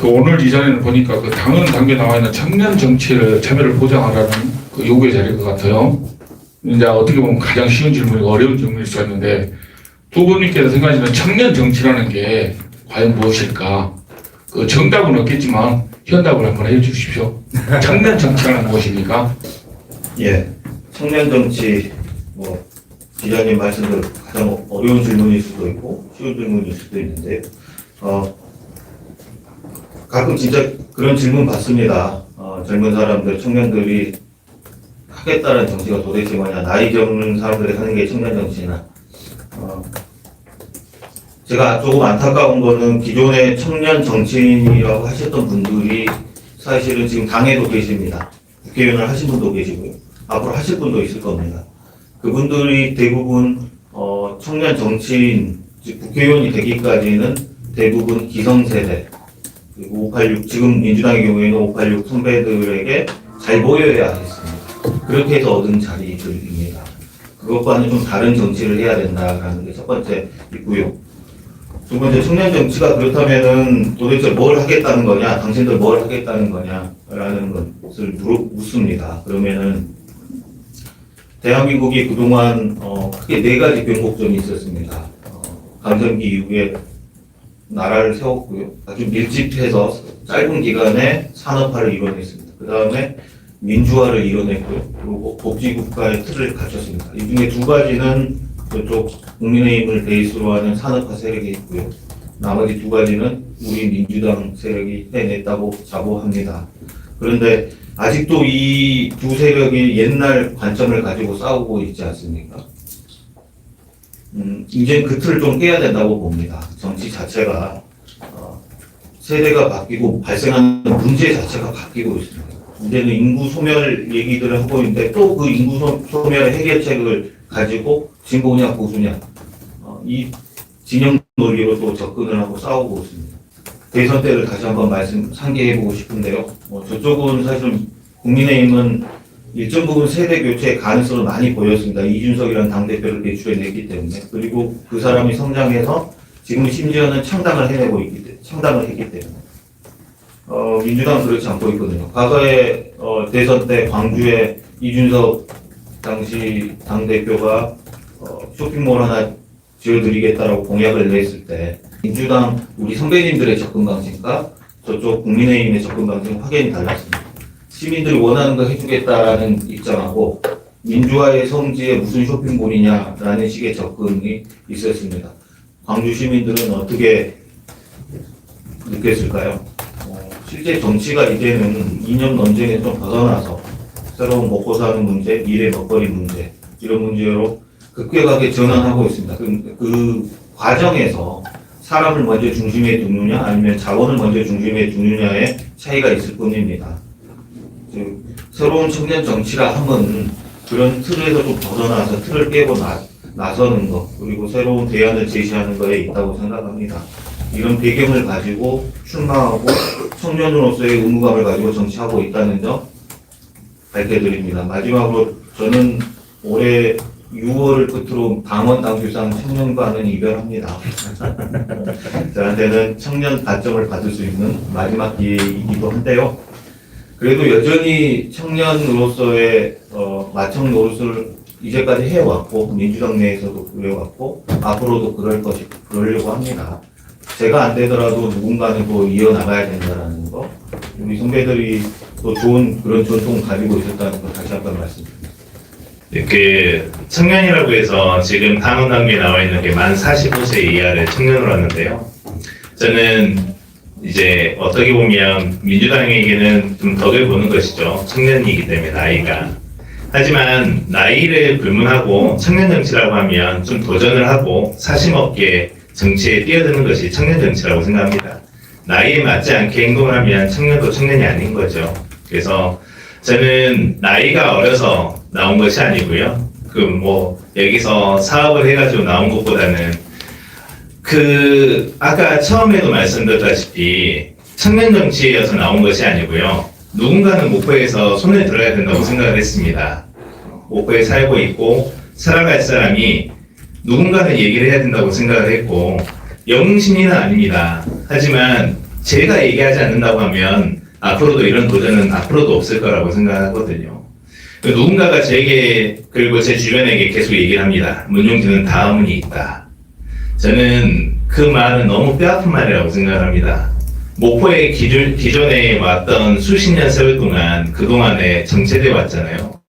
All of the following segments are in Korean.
그 오늘 이전에는 보니까 그 당헌 당규에 나와 있는 청년 정치를 참여를 보장하라는 그 요구의 자리일 것 같아요. 이제 어떻게 보면 가장 쉬운 질문이고 어려운 질문일 수가 있는데 두 분께서 생각하시는 청년 정치라는 게 과연 무엇일까? 그 정답은 없겠지만 현답을 한번 해주십시오. 청년 정치라는 무엇입니까? 예, 청년 정치 뭐 기자님 말씀대로 가장 어려운 질문일 수도 있고 쉬운 질문일 수도 있는데 어 가끔 진짜 그런 질문 받습니다. 어, 젊은 사람들, 청년들이 하겠다는 정치가 도대체 뭐냐? 나이 젊은 사람들이 하는 게 청년 정치나? 어, 제가 조금 안타까운 거는 기존의 청년 정치인이라고 하셨던 분들이 사실은 지금 당에도 계십니다. 국회의원을 하신 분도 계시고요. 앞으로 하실 분도 있을 겁니다. 그분들이 대부분 어, 청년 정치인, 즉 국회의원이 되기까지는 대부분 기성세대, 그리고 586, 지금 민주당의 경우에는 586 선배들에게 잘 보여야 하겠습니다. 그렇게 해서 얻은 자리들입니다. 그것과는 좀 다른 정치를 해야 된다라는 게 첫 번째 있고요. 두 번째 청년 정치가 그렇다면은 도대체 뭘 하겠다는 거냐, 당신들 뭘 하겠다는 거냐라는 것을 묻습니다. 그러면은 대한민국이 그동안 어, 크게 네 가지 변곡점이 있었습니다. 어, 강점기 이후에 나라를 세웠고요. 아주 밀집해서 짧은 기간에 산업화를 이뤄냈습니다. 그 다음에 민주화를 이뤄냈고요. 그리고 복지국가의 틀을 갖췄습니다. 이 중에 두 가지는 저쪽 국민의힘을 베이스로 하는 산업화 세력이 있고요. 나머지 두 가지는 우리 민주당 세력이 해냈다고 자부합니다. 그런데 아직도 이 두 세력이 옛날 관점을 가지고 싸우고 있지 않습니까? 음, 이제 그 틀을 좀 깨야 된다고 봅니다. 정치 자체가 어, 세대가 바뀌고 발생하는 문제 자체가 바뀌고 있습니다. 이제는 인구 소멸 얘기들을 하고 있는데 또 그 인구 소- 소멸의 해결책을 가지고 진보냐 보수냐 어, 이 진영 논리로 또 접근을 하고 싸우고 있습니다. 대선 때를 다시 한번 말씀 상기해보고 싶은데요. 어, 저쪽은 사실 국민의힘은 일정 부분 세대 교체의 가능성을 많이 보였습니다. 이준석이라는 당대표를 배출해냈기 때문에. 그리고 그 사람이 성장해서 지금 심지어는 창당을 해내고 있기 때문에, 창당을 했기 때문에. 어, 민주당은 그렇지 않고 있거든요. 과거에, 어, 대선 때 광주에 이준석 당시 당대표가, 어, 쇼핑몰 하나 지어드리겠다라고 공약을 냈을 때, 민주당 우리 선배님들의 접근 방식과 저쪽 국민의힘의 접근 방식은 확연히 달랐습니다. 시민들이 원하는 거 해주겠다라는 입장하고 민주화의 성지에 무슨 쇼핑몰이냐라는 식의 접근이 있었습니다. 광주 시민들은 어떻게 느꼈을까요? 어, 실제 정치가 이제는 이념 논쟁에 좀 벗어나서 새로운 먹고 사는 문제, 미래 먹거리 문제 이런 문제로 급격하게 전환하고 있습니다. 그, 그 과정에서 사람을 먼저 중심에 두느냐 아니면 자원을 먼저 중심에 두느냐의 차이가 있을 뿐입니다. 즉, 새로운 청년 정치라 함은 그런 틀에서 좀 벗어나서 틀을 깨고 나, 나서는 것 그리고 새로운 대안을 제시하는 것에 있다고 생각합니다. 이런 배경을 가지고 출마하고 청년으로서의 의무감을 가지고 정치하고 있다는 점 밝혀드립니다. 마지막으로 저는 올해 6월을 끝으로 당원 당규상 청년과는 이별합니다. 저한테는 청년 가점을 받을 수 있는 마지막 기회이기도 한데요. 그래도 여전히 청년으로서의 어, 마청 노릇을 이제까지 해왔고 민주당 내에서도 그래왔고 앞으로도 그럴 것이 그러려고 합니다. 제가 안 되더라도 누군가는 또 이어나가야 된다는 거 우리 선배들이 또 좋은 그런 전통을 가지고 있었다는 거 다시 한번 말씀드립니다. 그 청년이라고 해서 지금 당원 당규에 나와 있는 게 만 45세 이하를 청년으로 하는데요. 저는 이제 어떻게 보면 민주당에게는 좀 덕을 보는 것이죠. 청년이기 때문에 나이가. 하지만 나이를 불문하고 청년 정치라고 하면 좀 도전을 하고 사심 없게 정치에 뛰어드는 것이 청년 정치라고 생각합니다. 나이에 맞지 않게 행동을 하면 청년도 청년이 아닌 거죠. 그래서 저는 나이가 어려서 나온 것이 아니고요. 그 뭐 여기서 사업을 해가지고 나온 것보다는 그 아까 처음에도 말씀드렸다시피 청년 정치여서 나온 것이 아니고요. 누군가는 목포에서 손에 들어야 된다고 생각을 했습니다. 목포에 살고 있고 살아갈 사람이 누군가는 얘기를 해야 된다고 생각을 했고 영웅심리는 아닙니다. 하지만 제가 얘기하지 않는다고 하면 앞으로도 이런 도전은 앞으로도 없을 거라고 생각하거든요. 그 누군가가 제게 그리고 제 주변에게 계속 얘기를 합니다. 문용진은 다음이 있다. 저는 그 말은 너무 뼈아픈 말이라고 생각합니다. 목포에 기존, 기존에 왔던 수십 년 세월 동안 그동안에 정체돼 왔잖아요.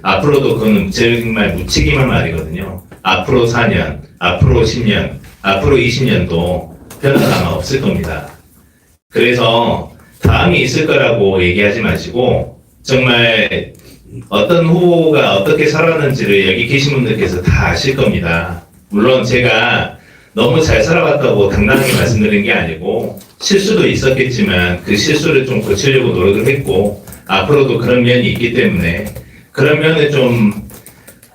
앞으로도 그건 정말 무책임한 말이거든요. 앞으로 4년, 앞으로 10년, 앞으로 20년도 변화가 아마 없을 겁니다. 그래서 다음이 있을 거라고 얘기하지 마시고 정말 어떤 후보가 어떻게 살아왔는지를 여기 계신 분들께서 다 아실 겁니다. 물론 제가 너무 잘 살아왔다고 당당하게 말씀드린 게 아니고 실수도 있었겠지만 그 실수를 좀 고치려고 노력을 했고 앞으로도 그런 면이 있기 때문에 그런 면을 좀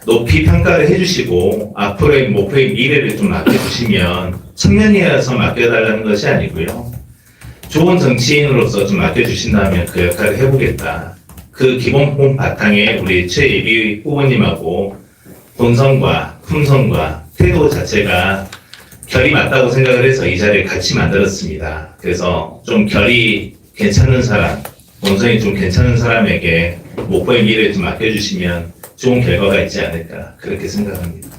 높이 평가를 해주시고 앞으로의 목표의 미래를 좀 맡겨주시면 청년이어서 맡겨달라는 것이 아니고요. 좋은 정치인으로서 좀 맡겨주신다면 그 역할을 해보겠다. 그 기본품 바탕에 우리 최예비 후보님하고 본성과 품성과 태도 자체가 결이 맞다고 생각을 해서 이 자리를 같이 만들었습니다. 그래서 좀 결이 괜찮은 사람, 본성이 좀 괜찮은 사람에게 목표의 미래를 좀 맡겨주시면 좋은 결과가 있지 않을까 그렇게 생각합니다.